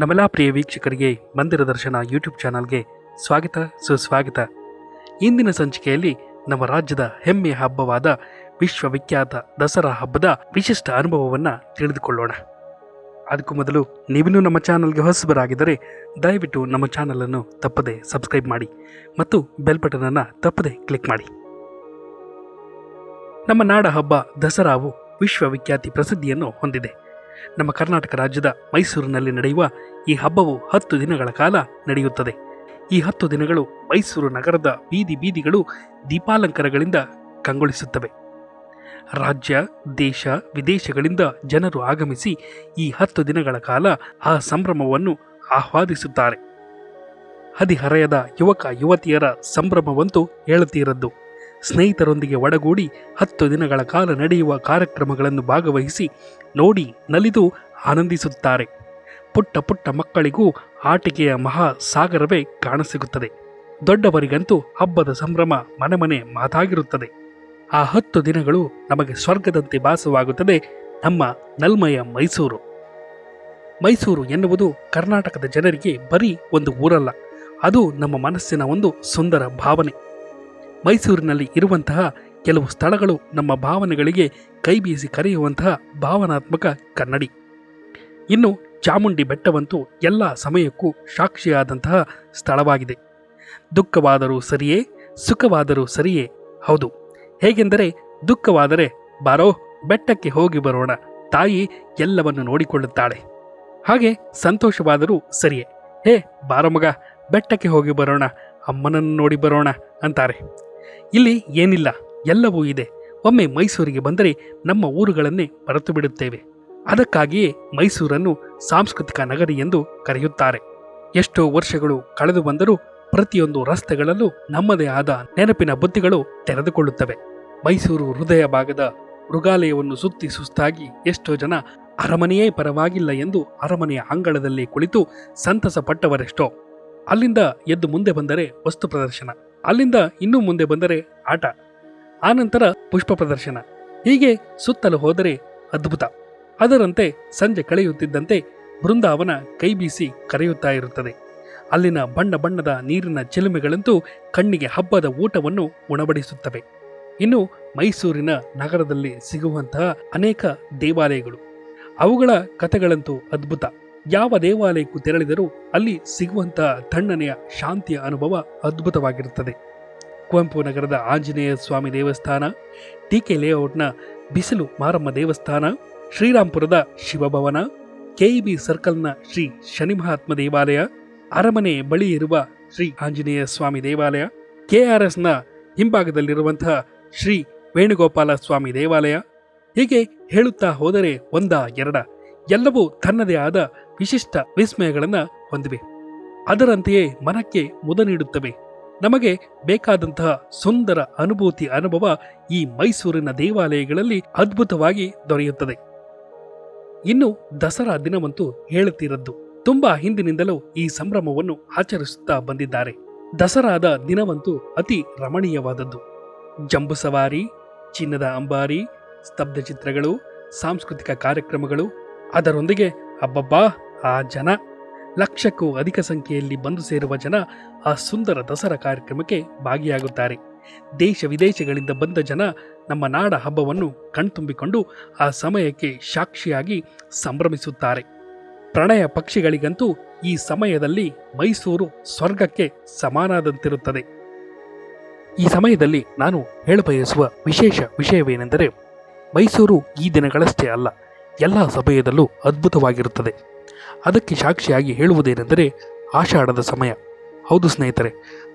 ನಮ್ಮೆಲ್ಲ ಪ್ರಿಯ ವೀಕ್ಷಕರಿಗೆ ಮಂದಿರ ದರ್ಶನ ಯೂಟ್ಯೂಬ್ ಚಾನಲ್ಗೆ ಸ್ವಾಗತ, ಸುಸ್ವಾಗತ. ಇಂದಿನ ಸಂಚಿಕೆಯಲ್ಲಿ ನಮ್ಮ ರಾಜ್ಯದ ಹೆಮ್ಮೆಯ ಹಬ್ಬವಾದ ವಿಶ್ವವಿಖ್ಯಾತ ದಸರಾ ಹಬ್ಬದ ವಿಶಿಷ್ಟ ಅನುಭವವನ್ನು ತಿಳಿದುಕೊಳ್ಳೋಣ. ಅದಕ್ಕೂ ಮೊದಲು ನೀವಿನ್ನೂ ನಮ್ಮ ಚಾನಲ್ಗೆ ಹೊಸಬರಾಗಿದ್ದರೆ ದಯವಿಟ್ಟು ನಮ್ಮ ಚಾನಲನ್ನು ತಪ್ಪದೆ ಸಬ್ಸ್ಕ್ರೈಬ್ ಮಾಡಿ ಮತ್ತು ಬೆಲ್ ಬಟನನ್ನು ತಪ್ಪದೆ ಕ್ಲಿಕ್ ಮಾಡಿ. ನಮ್ಮ ನಾಡ ಹಬ್ಬ ದಸರಾವು ವಿಶ್ವವಿಖ್ಯಾತಿ ಪ್ರಸಿದ್ಧಿಯನ್ನು ಹೊಂದಿದೆ. ನಮ್ಮ ಕರ್ನಾಟಕ ರಾಜ್ಯದ ಮೈಸೂರಿನಲ್ಲಿ ನಡೆಯುವ ಈ ಹಬ್ಬವು ಹತ್ತು ದಿನಗಳ ಕಾಲ ನಡೆಯುತ್ತದೆ. ಈ ಹತ್ತು ದಿನಗಳು ಮೈಸೂರು ನಗರದ ಬೀದಿ ಬೀದಿಗಳು ದೀಪಾಲಂಕಾರಗಳಿಂದ ಕಂಗೊಳಿಸುತ್ತವೆ. ರಾಜ್ಯ, ದೇಶ, ವಿದೇಶಗಳಿಂದ ಜನರು ಆಗಮಿಸಿ ಈ ಹತ್ತು ದಿನಗಳ ಕಾಲ ಆ ಸಂಭ್ರಮವನ್ನು ಆಹ್ವಾದಿಸುತ್ತಾರೆ ಹದಿಹರೆಯದ ಯುವಕ ಯುವತಿಯರ ಸಂಭ್ರಮವಂತೂ ಹೇಳುತ್ತೀರದ್ದು ಸ್ನೇಹಿತರೊಂದಿಗೆ ಒಡಗೂಡಿ ಹತ್ತು ದಿನಗಳ ಕಾಲ ನಡೆಯುವ ಕಾರ್ಯಕ್ರಮಗಳನ್ನು ಭಾಗವಹಿಸಿ ನೋಡಿ ನಲಿದು ಆನಂದಿಸುತ್ತಾರೆ. ಪುಟ್ಟ ಪುಟ್ಟ ಮಕ್ಕಳಿಗೂ ಆಟಿಕೆಯ ಮಹಾ ಸಾಗರವೇ ಕಾಣಸಿಗುತ್ತದೆ. ದೊಡ್ಡವರಿಗಂತೂ ಹಬ್ಬದ ಸಂಭ್ರಮ ಮನೆ ಮನೆ ಮಾತಾಗಿರುತ್ತದೆ. ಆ ಹತ್ತು ದಿನಗಳು ನಮಗೆ ಸ್ವರ್ಗದಂತೆ ಭಾಸವಾಗುತ್ತದೆ ನಮ್ಮ ನಲ್ಮಯ ಮೈಸೂರು. ಮೈಸೂರು ಎನ್ನುವುದು ಕರ್ನಾಟಕದ ಜನರಿಗೆ ಬರೀ ಒಂದು ಊರಲ್ಲ, ಅದು ನಮ್ಮ ಮನಸ್ಸಿನ ಒಂದು ಸುಂದರ ಭಾವನೆ. ಮೈಸೂರಿನಲ್ಲಿ ಇರುವಂತಹ ಕೆಲವು ಸ್ಥಳಗಳು ನಮ್ಮ ಭಾವನೆಗಳಿಗೆ ಕೈ ಬೀಸಿ ಕರೆಯುವಂತಹ ಭಾವನಾತ್ಮಕ ಕನ್ನಡಿ. ಇನ್ನು ಚಾಮುಂಡಿ ಬೆಟ್ಟವಂತೂ ಎಲ್ಲ ಸಮಯಕ್ಕೂ ಸಾಕ್ಷಿಯಾದಂತಹ ಸ್ಥಳವಾಗಿದೆ. ದುಃಖವಾದರೂ ಸರಿಯೇ, ಸುಖವಾದರೂ ಸರಿಯೇ, ಹೌದು. ಹೇಗೆಂದರೆ ದುಃಖವಾದರೆ, ಬಾರೋ, ಬೆಟ್ಟಕ್ಕೆ ಹೋಗಿ ಬರೋಣ, ತಾಯಿ ಎಲ್ಲವನ್ನು ನೋಡಿಕೊಳ್ಳುತ್ತಾಳೆ. ಹಾಗೆ ಸಂತೋಷವಾದರೂ ಸರಿಯೇ. ಹೇ, ಬಾರೋ ಮಗ, ಬೆಟ್ಟಕ್ಕೆ ಹೋಗಿ ಬರೋಣ, ಅಮ್ಮನನ್ನು ನೋಡಿ ಬರೋಣ ಅಂತಾರೆ. ಇಲ್ಲಿ ಏನಿಲ್ಲ, ಎಲ್ಲವೂ ಇದೆ. ಒಮ್ಮೆ ಮೈಸೂರಿಗೆ ಬಂದರೆ ನಮ್ಮ ಊರುಗಳನ್ನೇ ಮರೆತು ಬಿಡುತ್ತೇವೆ. ಅದಕ್ಕಾಗಿಯೇ ಮೈಸೂರನ್ನು ಸಾಂಸ್ಕೃತಿಕ ನಗರಿ ಎಂದು ಕರೆಯುತ್ತಾರೆ. ಎಷ್ಟೋ ವರ್ಷಗಳು ಕಳೆದು ಬಂದರೂ ಪ್ರತಿಯೊಂದು ರಸ್ತೆಗಳಲ್ಲೂ ನಮ್ಮದೇ ಆದ ನೆನಪಿನ ಬುತ್ತಿಗಳು ತೆರೆದುಕೊಳ್ಳುತ್ತವೆ. ಮೈಸೂರು ಹೃದಯ ಭಾಗದ ಮೃಗಾಲಯವನ್ನು ಸುತ್ತಿ ಸುಸ್ತಾಗಿ ಎಷ್ಟೋ ಜನ ಅರಮನೆಯೇ ಪರವಾಗಿಲ್ಲ ಎಂದು ಅರಮನೆಯ ಅಂಗಳದಲ್ಲಿ ಕುಳಿತು ಸಂತಸ ಪಟ್ಟವರೆಷ್ಟೋ ಅಲ್ಲಿಂದ ಎದ್ದು ಮುಂದೆ ಬಂದರೆ ವಸ್ತು ಪ್ರದರ್ಶನ. ಅಲ್ಲಿಂದ ಇನ್ನೂ ಮುಂದೆ ಬಂದರೆ ಆಟ ಆನಂತರ ಪುಷ್ಪ ಪ್ರದರ್ಶನ. ಹೀಗೆ ಸುತ್ತಲೂ ಹೋದರೆ ಅದ್ಭುತ. ಅದರಂತೆ ಸಂಜೆ ಕಳೆಯುತ್ತಿದ್ದಂತೆ ಬೃಂದಾವನ ಕೈ ಬೀಸಿ ಕರೆಯುತ್ತಾ ಇರುತ್ತದೆ. ಅಲ್ಲಿನ ಬಣ್ಣ ಬಣ್ಣದ ನೀರಿನ ಚಿಲುಮೆಗಳಂತೂ ಕಣ್ಣಿಗೆ ಹಬ್ಬದ ಊಟವನ್ನು ಉಣಬಡಿಸುತ್ತವೆ. ಇನ್ನು ಮೈಸೂರಿನ ನಗರದಲ್ಲಿ ಸಿಗುವಂತಹ ಅನೇಕ ದೇವಾಲಯಗಳು. ಅವುಗಳ ಕಥೆಗಳಂತೂ ಅದ್ಭುತ. ಯಾವ ದೇವಾಲಯಕ್ಕೂ ತೆರಳಿದರೂ ಅಲ್ಲಿ ಸಿಗುವಂತಹ ತಣ್ಣನೆಯ ಶಾಂತಿಯ ಅನುಭವ ಅದ್ಭುತವಾಗಿರುತ್ತದೆ. ಕುವೆಂಪು ನಗರದ ಆಂಜನೇಯ ಸ್ವಾಮಿ ದೇವಸ್ಥಾನ ಟಿಕೆ ಲೇಔಟ್ನ ಬಿಸಿಲು ಮಾರಮ್ಮ ದೇವಸ್ಥಾನ, ಶ್ರೀರಾಂಪುರದ ಶಿವಭವನ ಕೆಇಬಿ ಸರ್ಕಲ್ನ ಶ್ರೀ ಶನಿಮಹಾತ್ಮ ದೇವಾಲಯ, ಅರಮನೆ ಬಳಿ ಇರುವ ಶ್ರೀ ಆಂಜನೇಯ ಸ್ವಾಮಿ ದೇವಾಲಯ ಕೆಆರ್ಎಸ್ನ ಹಿಂಭಾಗದಲ್ಲಿರುವಂತಹ ಶ್ರೀ ವೇಣುಗೋಪಾಲ ಸ್ವಾಮಿ ದೇವಾಲಯ. ಹೀಗೆ ಹೇಳುತ್ತಾ ಹೋದರೆ ಒಂದ ಎರಡ ಎಲ್ಲವೂ ತನ್ನದೇ ಆದ ವಿಶಿಷ್ಟ ವಿಸ್ಮಯಗಳನ್ನು ಹೊಂದಿವೆ. ಅದರಂತೆಯೇ ಮನಕ್ಕೆ ಮುದ ನೀಡುತ್ತವೆ. ನಮಗೆ ಬೇಕಾದಂತಹ ಸುಂದರ ಅನುಭೂತಿ ಅನುಭವ ಈ ಮೈಸೂರಿನ ದೇವಾಲಯಗಳಲ್ಲಿ ಅದ್ಭುತವಾಗಿ ದೊರೆಯುತ್ತದೆ. ಇನ್ನು ದಸರಾ ದಿನವಂತೂ ಹೇಳುತ್ತಿರದ್ದು. ತುಂಬಾ ಹಿಂದಿನಿಂದಲೂ ಈ ಸಂಭ್ರಮವನ್ನು ಆಚರಿಸುತ್ತಾ ಬಂದಿದ್ದಾರೆ. ದಸರಾದ ದಿನವಂತೂ ಅತಿ ರಮಣೀಯವಾದದ್ದು. ಜಂಬು ಸವಾರಿ, ಚಿನ್ನದ ಅಂಬಾರಿ, ಸ್ತಬ್ಧ ಚಿತ್ರಗಳು, ಸಾಂಸ್ಕೃತಿಕ ಕಾರ್ಯಕ್ರಮಗಳು ಅದರೊಂದಿಗೆ ಅಬ್ಬಬ್ಬಾ, ಆ ಜನ ಲಕ್ಷಕ್ಕೂ ಅಧಿಕ ಸಂಖ್ಯೆಯಲ್ಲಿ ಬಂದು ಸೇರುವ ಜನ ಆ ಸುಂದರ ದಸರಾ ಕಾರ್ಯಕ್ರಮಕ್ಕೆ ಭಾಗಿಯಾಗುತ್ತಾರೆ. ದೇಶ ವಿದೇಶಗಳಿಂದ ಬಂದ ಜನ ನಮ್ಮ ನಾಡ ಹಬ್ಬವನ್ನು ಕಣ್ತುಂಬಿಕೊಂಡು ಆ ಸಮಯಕ್ಕೆ ಸಾಕ್ಷಿಯಾಗಿ ಸಂಭ್ರಮಿಸುತ್ತಾರೆ. ಪ್ರಣಯ ಪಕ್ಷಿಗಳಿಗಂತೂ ಈ ಸಮಯದಲ್ಲಿ ಮೈಸೂರು ಸ್ವರ್ಗಕ್ಕೆ ಸಮಾನಾದಂತಿರುತ್ತದೆ. ಈ ಸಮಯದಲ್ಲಿ ನಾನು ಹೇಳಬಯಸುವ ವಿಶೇಷ ವಿಷಯವೇನೆಂದರೆ ಮೈಸೂರು ಈ ದಿನಗಳಷ್ಟೇ ಅಲ್ಲ. ಎಲ್ಲ ಸಮಯದಲ್ಲೂ ಅದ್ಭುತವಾಗಿರುತ್ತದೆ. ಅದಕ್ಕೆ ಸಾಕ್ಷಿಯಾಗಿ ಹೇಳುವುದೇನೆಂದರೆ ಆಷಾಢದ ಸಮಯ. ಹೌದು ಸ್ನೇಹಿತರೆ,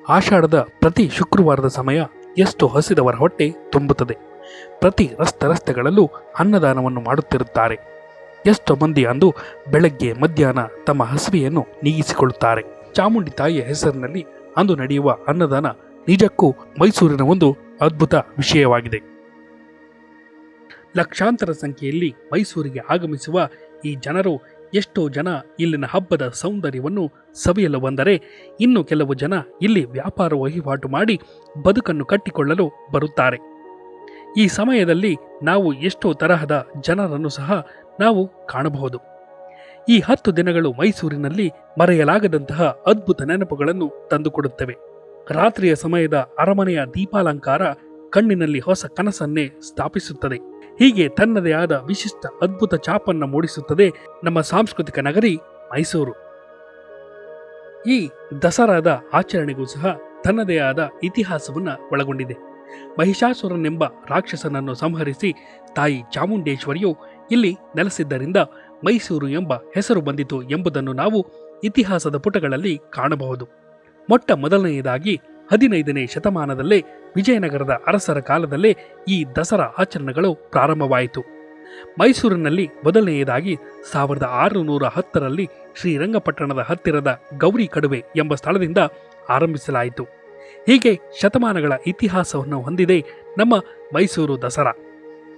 ಆಷಾಢದ ಪ್ರತಿ ಶುಕ್ರವಾರದ ಸಮಯ ಎಷ್ಟು ಹಸಿದವರ ಹೊಟ್ಟೆ ತುಂಬುತ್ತದೆ. ಪ್ರತಿ ರಸ್ತೆ ರಸ್ತೆಗಳಲ್ಲೂ ಅನ್ನದಾನವನ್ನು ಮಾಡುತ್ತಿರುತ್ತಾರೆ. ಎಷ್ಟೋ ಮಂದಿ ಅಂದು ಬೆಳಗ್ಗೆ ಮಧ್ಯಾಹ್ನ ತಮ್ಮ ಹಸಿವೆಯನ್ನು ನೀಗಿಸಿಕೊಳ್ಳುತ್ತಾರೆ. ಚಾಮುಂಡಿ ತಾಯಿಯ ಹೆಸರಿನಲ್ಲಿ ಅಂದು ನಡೆಯುವ ಅನ್ನದಾನ ನಿಜಕ್ಕೂ ಮೈಸೂರಿನ ಒಂದು ಅದ್ಭುತ ವಿಷಯವಾಗಿದೆ. ಲಕ್ಷಾಂತರ ಸಂಖ್ಯೆಯಲ್ಲಿ ಮೈಸೂರಿಗೆ ಆಗಮಿಸುವ ಈ ಜನರು ಎಷ್ಟೋ ಜನ ಇಲ್ಲಿನ ಹಬ್ಬದ ಸೌಂದರ್ಯವನ್ನು ಸವಿಯಲು ಬಂದರೆ ಇನ್ನು ಕೆಲವು ಜನ ಇಲ್ಲಿ ವ್ಯಾಪಾರ ವಹಿವಾಟು ಮಾಡಿ ಬದುಕನ್ನು ಕಟ್ಟಿಕೊಳ್ಳಲು ಬರುತ್ತಾರೆ. ಈ ಸಮಯದಲ್ಲಿ ನಾವು ಎಷ್ಟೋ ತರಹದ ಜನರನ್ನು ಸಹ ನಾವು ಕಾಣಬಹುದು. ಈ ಹತ್ತು ದಿನಗಳು ಮೈಸೂರಿನಲ್ಲಿ ಮರೆಯಲಾಗದಂತಹ ಅದ್ಭುತ ನೆನಪುಗಳನ್ನು ತಂದುಕೊಡುತ್ತವೆ. ರಾತ್ರಿಯ ಸಮಯದ ಅರಮನೆಯ ದೀಪಾಲಂಕಾರ ಕಣ್ಣಿನಲ್ಲಿ ಹೊಸ ಕನಸನ್ನೇ ಸ್ಥಾಪಿಸುತ್ತದೆ. ಹೀಗೆ ತನ್ನದೇ ಆದ ವಿಶಿಷ್ಟ ಅದ್ಭುತ ಛಾಪನ್ನು ಮೂಡಿಸುತ್ತದೆ ನಮ್ಮ ಸಾಂಸ್ಕೃತಿಕ ನಗರಿ ಮೈಸೂರು. ಈ ದಸರಾದ ಆಚರಣೆಗೂ ಸಹ ತನ್ನದೇ ಆದ ಇತಿಹಾಸವನ್ನ ಒಳಗೊಂಡಿದೆ. ಮಹಿಷಾಸುರನೆಂಬ ರಾಕ್ಷಸನನ್ನು ಸಂಹರಿಸಿ ತಾಯಿ ಚಾಮುಂಡೇಶ್ವರಿಯು ಇಲ್ಲಿ ನೆಲೆಸಿದ್ದರಿಂದ ಮೈಸೂರು ಎಂಬ ಹೆಸರು ಬಂದಿತು ಎಂಬುದನ್ನು ನಾವು ಇತಿಹಾಸದ ಪುಟಗಳಲ್ಲಿ ಕಾಣಬಹುದು. ಮೊಟ್ಟ ಮೊದಲನೆಯದಾಗಿ ಹದಿನೈದನೇ ಶತಮಾನದಲ್ಲೇ ವಿಜಯನಗರದ ಅರಸರ ಕಾಲದಲ್ಲೇ ಈ ದಸರಾ ಆಚರಣೆಗಳು ಪ್ರಾರಂಭವಾಯಿತು. ಮೈಸೂರಿನಲ್ಲಿ ಮೊದಲನೆಯದಾಗಿ ಸಾವಿರದ ಆರುನೂರ ಹತ್ತರಲ್ಲಿ ಶ್ರೀರಂಗಪಟ್ಟಣದ ಹತ್ತಿರದ ಗೌರಿ ಕಡುವೆ ಎಂಬ ಸ್ಥಳದಿಂದ ಆರಂಭಿಸಲಾಯಿತು. ಹೀಗೆ ಶತಮಾನಗಳ ಇತಿಹಾಸವನ್ನು ಹೊಂದಿದೆ ನಮ್ಮ ಮೈಸೂರು ದಸರಾ.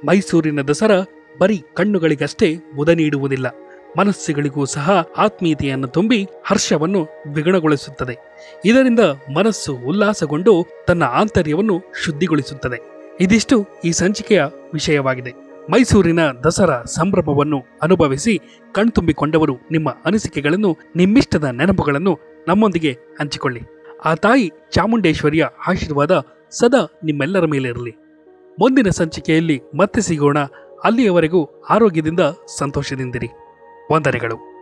ಮೈಸೂರಿನ ದಸರಾ ಬರೀ ಕಣ್ಣುಗಳಿಗಷ್ಟೇ ಮುದ ನೀಡುವುದಿಲ್ಲ. ಮನಸ್ಸುಗಳಿಗೂ ಸಹ ಆತ್ಮೀಯತೆಯನ್ನು ತುಂಬಿ ಹರ್ಷವನ್ನು ದ್ವಿಗುಣಗೊಳಿಸುತ್ತದೆ. ಇದರಿಂದ ಮನಸ್ಸು ಉಲ್ಲಾಸಗೊಂಡು ತನ್ನ ಆಂತರ್ಯವನ್ನು ಶುದ್ಧಿಗೊಳಿಸುತ್ತದೆ. ಇದಿಷ್ಟು ಈ ಸಂಚಿಕೆಯ ವಿಷಯವಾಗಿದೆ. ಮೈಸೂರಿನ ದಸರಾ ಸಂಭ್ರಮವನ್ನು ಅನುಭವಿಸಿ ಕಣ್ತುಂಬಿಕೊಂಡವರು ನಿಮ್ಮ ಅನಿಸಿಕೆಗಳನ್ನು, ನಿಮ್ಮಿಷ್ಟದ ನೆನಪುಗಳನ್ನು ನಮ್ಮೊಂದಿಗೆ ಹಂಚಿಕೊಳ್ಳಿ. ಆ ತಾಯಿ ಚಾಮುಂಡೇಶ್ವರಿಯ ಆಶೀರ್ವಾದ ಸದಾ ನಿಮ್ಮೆಲ್ಲರ ಮೇಲೆ ಇರಲಿ ಮುಂದಿನ ಸಂಚಿಕೆಯಲ್ಲಿ ಮತ್ತೆ ಸಿಗೋಣ. ಅಲ್ಲಿಯವರೆಗೂ ಆರೋಗ್ಯದಿಂದ ಸಂತೋಷದಿಂದಿರಿ. ವಂದನೆಗಳು.